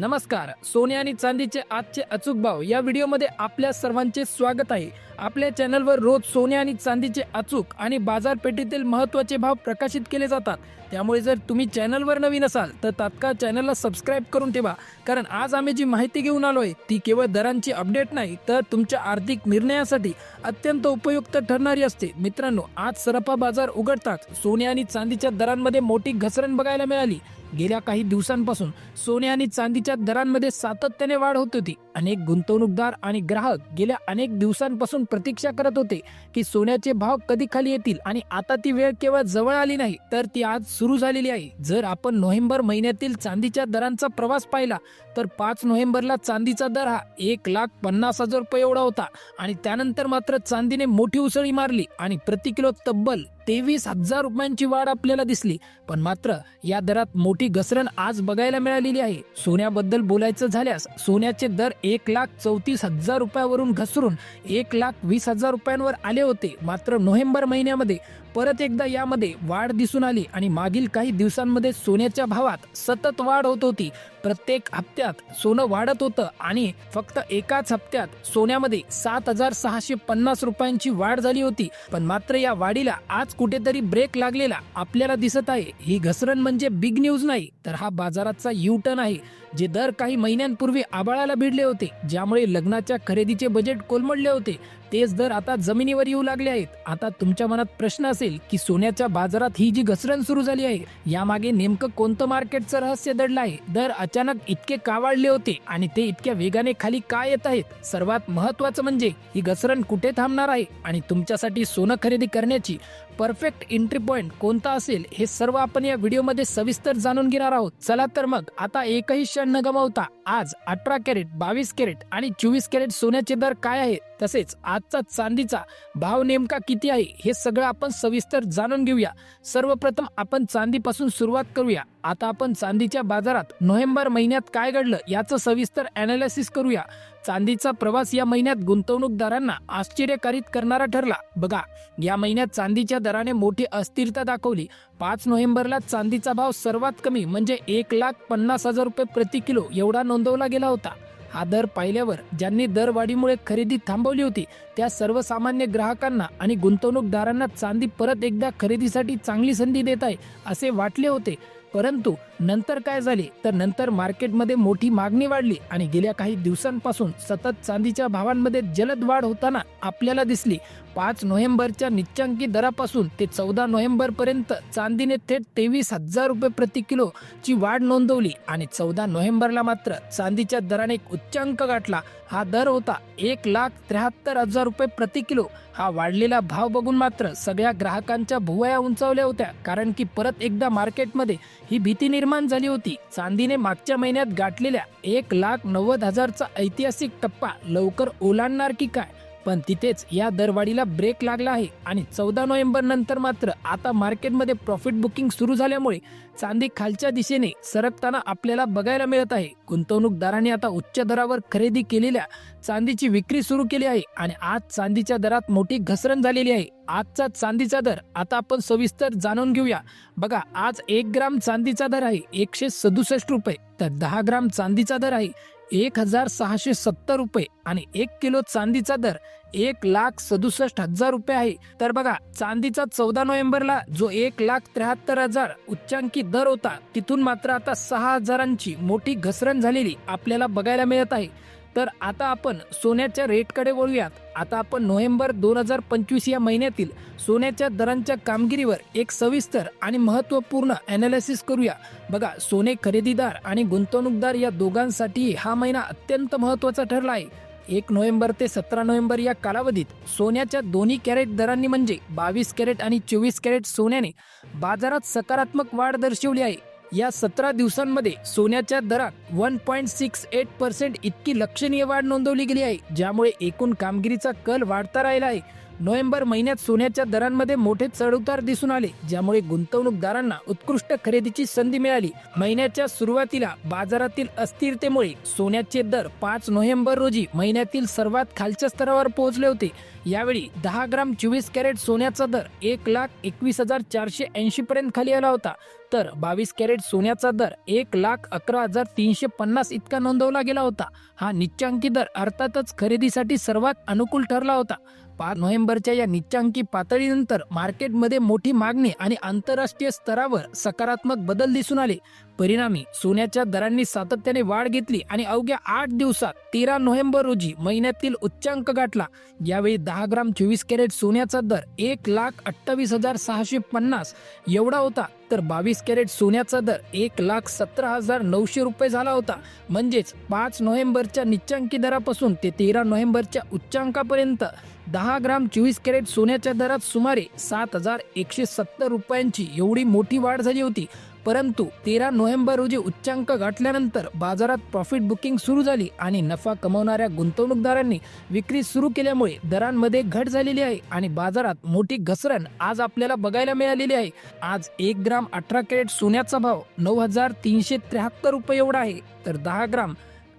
नमस्कार सोने आणि चांदीचे आजचे अचूक भाव या व्हिडिओमध्ये आपल्या सर्वांचे स्वागत आहे. आपल्या चॅनलवर रोज सोने आणि चांदीचे अचूक आणि बाजारपेठेतील महत्त्वाचे भाव प्रकाशित केले जातात. त्यामुळे जर तुम्ही चॅनलवर नवीन असाल तर तात्काळ चॅनलला सबस्क्राईब करून ठेवा. कारण आज आम्ही जी माहिती घेऊन आलो आहे ती केवळ दरांची अपडेट नाही तर तुमच्या आर्थिक निर्णयासाठी अत्यंत उपयुक्त ठरणारी असते. मित्रांनो आज सरपा बाजार उघडताच सोने आणि चांदीच्या दरांमध्ये मोठी घसरण बघायला मिळाली. गेल्या काही दिवसांपासून सोने आणि चांदीच्या दरांमध्ये सातत्याने वाढ होत होती. अनेक गुंतवणूकदार आणि ग्राहक गेल्या अनेक दिवसांपासून प्रतीक्षा करत होते की सोन्याचे भाव कधी खाली येतील आणि आता ती वेळ केवळ जवळ आली नाही तर ती आज सुरू झालेली आहे. जर आपण नोव्हेंबर महिन्यातील चांदीच्या दरांचा प्रवास पाहिला तर पाच नोव्हेंबरला चांदीचा दर हा एक लाख पन्नास हजार रुपये एवढा होता आणि त्यानंतर मात्र चांदीने मोठी उसळी मारली आणि प्रति किलो तब्बल तेवीस हजार रुपयांची वाढ आपल्याला दिसली. पण मात्र या दरात मोठी घसरण आज बघायला मिळालेली आहे. सोन्याबद्दल बोलायचं झाल्यास सोन्याचे दर एक लाख चौतीस हजार रुपयावरून घसरून एक लाख वीस हजार रुपयांवर आले होते मात्र नोव्हेंबर महिन्यामध्ये परत एकदा यामध्ये वाढ दिसून आली आणि मागील काही दिवसांमध्ये सोन्याच्या भावात सतत वाढ होत होती. प्रत्येक हप्त्यात सोनं वाढत होतं आणि फक्त एकाच हप्त्यात सोन्यामध्ये सात हजार सहाशे पन्नास रुपयांची वाढ झाली होती. पण मात्र या वाढीला आज कुठेतरी ब्रेक लागलेला आपल्याला दिसत आहे. ही घसरण म्हणजे बिग न्यूज नाही तर हा बाजाराचा यू टर्न आहे. जे दर काही महिन्यांपूर्वी आबाळाला भिडले होते ज्यामुळे लग्नाच्या खरेदीचे बजेट कोलमडले होते तेच दर आता जमिनीवर येऊ लागले आहेत. आता तुमच्या मनात प्रश्न असेल की सोन्याच्या बाजारात ही जी घसरण सुरू झाली आहे यामागे नेमकं कोणतं मार्केटचं रहस्य दडलं आहे? दर अचानक इतके का वाढले होते आणि ते इतक्या वेगाने खाली का येत आहेत? सर्वात महत्वाचं म्हणजे ही घसरण कुठे थांबणार आहे? आणि तुमच्यासाठी सोनं खरेदी करण्याची परफेक्ट एंट्री पॉइंट कोणता असेल हे सर्व आपण या व्हिडिओमध्ये सविस्तर जाणून घेणार आहोत. चला तर मग आता एकही क्षण न गमावता आज अठरा कॅरेट बावीस कॅरेट आणि चोवीस कॅरेट सोन्याचे दर काय आहे तसेच आजचा चांदीचा भाव नेमका किती आहे? हे सगळं आपण सविस्तर जाणून घेऊया. सर्वप्रथम आपण चांदीपासून सुरुवात करूया. आता आपण चांदीच्या बाजारात नोव्हेंबर महिन्यात काय घडलं याचं सविस्तर अनालिसिस करूया. चांदीचा प्रवास या महिन्यात गुंतवणूकदारांना आश्चर्यकारित करणारा ठरला. बघा या महिन्यात चांदीच्या दराने मोठी अस्थिरता दाखवली. पाच नोव्हेंबरला चांदीचा भाव सर्वात कमी म्हणजे एक लाख पन्नास हजार रुपये प्रति किलो एवढा नोंदवला गेला होता. हा दर पाहिल्यावर ज्यांनी दरवाढीमुळे खरेदी थांबवली होती त्या सर्वसामान्य ग्राहकांना आणि गुंतवणूकदारांना चांदी परत एकदा खरेदीसाठी चांगली संधी देत आहे असे वाटले होते. परंतु नंतर काय झाले? तर नंतर मार्केटमध्ये मोठी मागणी वाढली आणि गेल्या काही दिवसांपासून सतत चांदीच्या भावांमध्ये जलद वाढ होताना आपल्याला दिसली. पाच नोव्हेंबरच्या निच्चांकी दरापासून ते चौदा नोव्हेंबर पर्यंत चांदीने थेट तेवीस हजार रुपये प्रति किलो ची वाढ नोंदवली आणि चौदा नोव्हेंबरला मात्र चांदीच्या दराने एक उच्चांक गाठला. हा दर होता एक लाख त्र्याहत्तर हजार रुपये प्रति किलो. हा वाढलेला भाव बघून मात्र सगळ्या ग्राहकांच्या भुवया उंचावल्या होत्या. कारण की परत एकदा मार्केटमध्ये ही भीती निर्माण झाली होती. चांदीने मागच्या महिन्यात गाठलेल्या एक लाख नव्वद हजारचा ऐतिहासिक टप्पा लवकर ओलांडणार की काय? पण तिथेच या दरवाढीला ब्रेक लागला आहे. आणि चौदा नोव्हेंबर नंतर मात्र आता मार्केटमध्ये प्रॉफिट बुकिंग सुरू झाल्यामुळे चांदी खालच्या दिशेने सरकताना आपल्याला बघायला मिळत आहे. गुंतवणूकदारांनी आता उच्च दरावर खरेदी केलेल्या चांदीची विक्री सुरू केली आहे आणि आज चांदीच्या दरात मोठी घसरण झालेली आहे. आजचा चांदीचा दर आता आपण सविस्तर जाणून घेऊया. बघा आज एक ग्राम चांदीचा दर आहे एकशे सदुसष्ट रुपये. तर दहा ग्राम चांदीचा दर आहे एक हजार सहाशे सत्तर रुपये आणि एक किलो चांदीचा दर एक लाख सदुसष्ट हजार रुपये आहे. तर बघा चांदीचा चौदा नोव्हेंबरला जो एक लाख त्र्याहत्तर हजार उच्चांकी दर होता तिथून मात्र आता सहा हजारांची मोठी घसरण झालेली आपल्याला बघायला मिळत आहे. तर आता आपण सोन्याच्या रेटकडे वळूयात. आता आपण नोव्हेंबर दोन हजार पंचवीस या महिन्यातील सोन्याच्या दरांच्या कामगिरीवर एक सविस्तर आणि महत्त्वपूर्ण अनालिसिस करूया. बघा सोने खरेदीदार आणि गुंतवणूकदार या दोघांसाठी हा महिना अत्यंत महत्त्वाचा ठरला आहे. एक नोव्हेंबर ते सतरा नोव्हेंबर या कालावधीत सोन्याच्या दोन्ही कॅरेट दरांनी म्हणजे बावीस कॅरेट आणि चोवीस कॅरेट सोन्याने बाजारात सकारात्मक वाढ दर्शवली आहे. या सतरा दिवसांमध्ये सोन्याच्या दरात one point six eight percent इतकी लक्षणीय वाढ नोंदवली गेली आहे ज्यामुळे एकूण कामगिरीचा कल वाढता राहिला आहे. नोव्हेंबर महिन्यात सोन्याच्या दरांमध्ये मोठे चढउतार दिसून आले ज्यामुळे गुंतवणूकदारांना उत्कृष्ट खरेदीची संधी मिळाली. महिन्याच्या सुरुवातीला बाजारातील अस्थिरतेमुळे सोन्याचे दर पाच नोव्हेंबर रोजी महिन्यातील सर्वात खालच्या स्तरावर पोहोचले होते. यावेळी दहा ग्राम चोवीस कॅरेट सोन्याचा दर एक लाख एकवीस हजार चारशे ऐंशी पर्यंत खाली आला होता. तर बावीस कॅरेट सोन्याचा दर एक लाख अकरा हजार तीनशे पन्नास इतका नोंदवला गेला होता. हा निच्चांकी दर अर्थातच खरेदीसाठी सर्वात अनुकूल ठरला होता. पाच नोव्हेंबरच्या या निच्चांकी पातळीनंतर मार्केटमध्ये मोठी मागणी आणि आंतरराष्ट्रीय स्तरावर सकारात्मक बदल दिसून आले. परिणामी सोन्याच्या दरांनी सातत्याने वाढ घेतली आणि अवघ्या आठ दिवसात तेरा नोव्हेंबर रोजी महिन्यातील उच्चांक गाठला. यावेळी दहा ग्राम चोवीस कॅरेट सोन्याचा दर एक लाख अठ्ठावीस हजार सहाशे पन्नास एवढा होता. तर बावीस कॅरेट सोन्याचा दर एक लाख सतरा हजार नऊशे रुपये झाला होता. म्हणजेच पाच नोव्हेंबरच्या निच्चांकी दरापासून ते तेरा नोव्हेंबरच्या उच्चांकापर्यंत दहा ग्राम चोवीस कॅरेट सोन्याच्या दरात सुमारे सात हजार एकशे सत्तर रुपयांची एवढी मोठी वाढ झाली होती. परंतु तेरा नोव्हेंबर रोजी उच्चांक गाठल्यानंतर बाजारात प्रॉफिट बुकिंग सुरू झाली आणि नफा कमावणाऱ्या गुंतवणूकदारांनी विक्री सुरू केल्यामुळे दरांमध्ये घट झालेली आहे आणि बाजारात मोठी घसरण आज आपल्याला बघायला मिळालेली आहे. आज एक ग्राम अठरा कॅरेट सोन्याचा भाव नऊ हजार तीनशे त्र्याहत्तर रुपये एवढा आहे. तर दहा ग्राम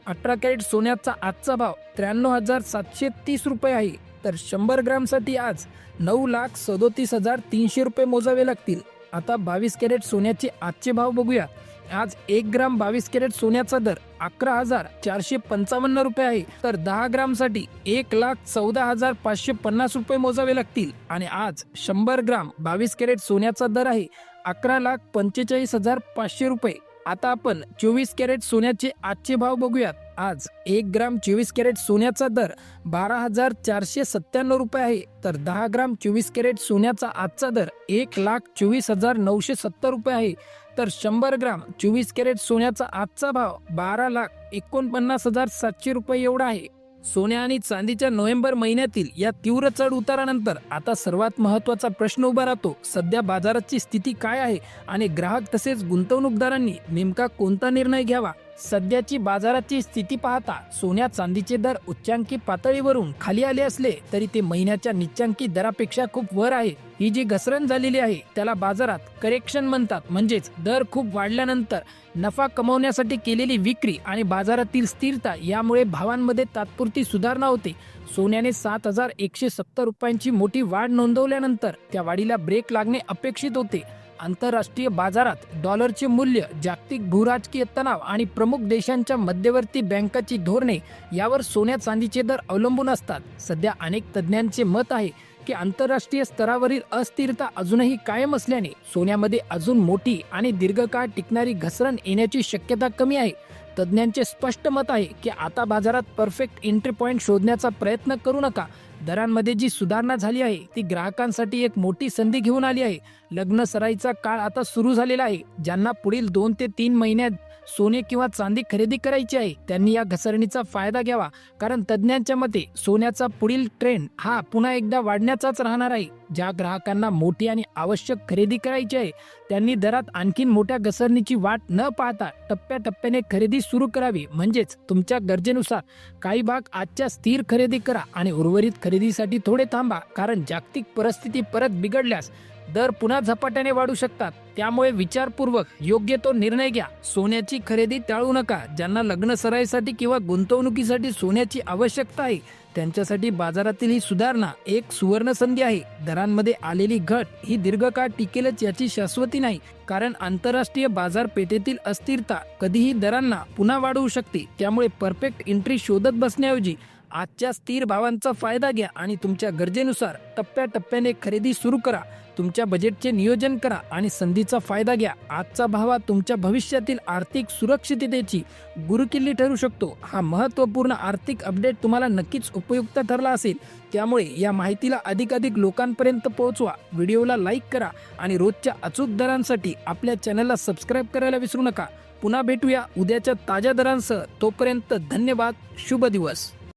अठरा कॅरेट सोन्याचा आजचा भाव त्र्याण्णव हजार सातशे तीस रुपये आहे. तर शंभर ग्रामसाठी आज नऊ लाख सदोतीस हजार तीनशे रुपये मोजावे लागतील. आता बावीस कॅरेट सोन्याचे आजचे भाव बघूया. आज एक ग्राम बावीस कॅरेट सोन्याचा दर अकरा हजार चारशे पंचावन्न रुपये आहे. तर दहा ग्रामसाठी एक लाख चौदा हजार पाचशे पन्नास रुपये मोजावे लागतील. आणि आज शंभर ग्राम बावीस कॅरेट सोन्याचा दर आहे अकरा लाख पंचेचाळीस हजार पाचशे रुपये. आता आपण चोवीस कॅरेट सोन्याचे आजचे भाव बघूयात. आज एक ग्राम चोवीस कॅरेट सोन्याचा दर बारा हजार चारशे सत्त्याण्णव रुपये आहे. तर दहा ग्राम चोवीस कॅरेट सोन्याचा आजचा दर एक लाख चोवीस हजार नऊशे सत्तर रुपये आहे. तर शंभर ग्राम चोवीस कॅरेट सोन्याचा आजचा भाव बारा लाख एकोणपन्नास हजार सातशे रुपये एवढा आहे. सोन्या आणि चांदीच्या नोव्हेंबर महिन्यातील या तीव्र चढ उतारानंतर आता सर्वात महत्त्वाचा प्रश्न उभा राहतो सध्या बाजाराची स्थिती काय आहे आणि ग्राहक तसेच गुंतवणूकदारांनी नेमका कोणता निर्णय घ्यावा? सध्याची बाजाराची स्थिती पाहता सोन्या चांदीचे दर उच्चांकी पातळीवरून खाली आले असले तरी ते महिन्याच्या निच्चांकी दरापेक्षा खूप वर आहे. ही जी घसरण झालेली आहे त्याला बाजारात करेक्शन म्हणतात. म्हणजेच दर खूप वाढल्यानंतर नफा कमवण्यासाठी केलेली विक्री आणि बाजारातील स्थिरता यामुळे भावांमध्ये तात्पुरती सुधारणा होते. सोन्याने सात हजार एकशे सत्तर रुपयांची मोठी वाढ नोंदवल्यानंतर त्या वाढीला ब्रेक लागणे अपेक्षित होते. आंतरराष्ट्रीय बाजारात डॉलरचे मूल्य जागतिक भूराजकीय तणाव आणि प्रमुख देशांच्या मध्यवर्ती बँकाची धोरणे यावर सोन्या चांदीचे दर अवलंबून असतात. सध्या अनेक तज्ज्ञांचे मत आहे की आंतरराष्ट्रीय स्तरावरील अस्थिरता अजूनही कायम असल्याने सोन्यामध्ये अजून मोठी आणि दीर्घकाळ टिकणारी घसरण येण्याची शक्यता कमी आहे. तज्ज्ञांचे स्पष्ट मत आहे की आता बाजारात परफेक्ट एंट्री पॉईंट शोधण्याचा प्रयत्न करू नका दरांमध्ये जी सुधारणा झाली आहे ती ग्राहकांसाठी एक मोठी संधी घेऊन आली आहे. लग्न सराईचा काळ आता सुरू झालेला आहे ज्यांना पुढील दोन ते तीन महिन्यात सोने किंवा चांदी खरेदी करायची आहे त्यांनी या घसरणीचा फायदा घ्यावा. कारण तज्ज्ञांच्या मते सोन्याचा पुढील ट्रेंड हा पुन्हा एकदा वाढण्याचाच राहणार आहे. ज्या ग्राहकांना मोठी आणि आवश्यक खरेदी करायची आहे त्यांनी दरात आणखीन मोठ्या घसरणीची वाट न पाहता टप्प्याटप्प्याने खरेदी सुरू करावी. म्हणजेच तुमच्या गरजेनुसार काही भाग आजच्या स्थिर खरेदी करा आणि उर्वरित खरेदीसाठी थोडे थांबा. कारण जागतिक परिस्थिती परत बिघडल्यास दर पुन्हा झपाट्याने वाढू शकतात. त्यामुळे विचारपूर्वक योग्य तो निर्णय घ्या. सोन्याची खरेदी टाळू नका. ज्यांना लग्न सराईसाठी किंवा गुंतवणुकीसाठी सोन्याची आवश्यकता आहे त्यांच्यासाठी बाजारातील ही सुधारणा एक सुवर्ण संधी आहे. दरांमध्ये आलेली घट ही दीर्घकाळ टिकेलच याची शाश्वती नाही. कारण आंतरराष्ट्रीय बाजारपेठेतील अस्थिरता कधीही दरांना पुन्हा वाढवू शकते. त्यामुळे परफेक्ट एंट्री शोधत बसण्याऐवजी आजच्या स्थिर भावांचा फायदा घ्या आणि तुमच्या गरजेनुसार टप्प्याटप्प्याने खरेदी सुरू करा. तुमच्या बजेटचे नियोजन करा आणि संधीचा फायदा घ्या. आजचा भावा तुमच्या भविष्यातील आर्थिक सुरक्षिततेची गुरुकिल्ली ठरू शकतो. हा महत्त्वपूर्ण आर्थिक अपडेट तुम्हाला नक्कीच उपयुक्त ठरला असेल. त्यामुळे या माहितीला अधिकाधिक लोकांपर्यंत पोहोचवा. व्हिडिओला लाईक करा आणि रोजच्या अचूक दरांसाठी आपल्या चॅनलला सबस्क्राईब करायला विसरू नका. पुन्हा भेटूया उद्याच्या ताज्या दरांसह. तोपर्यंत धन्यवाद. शुभ दिवस.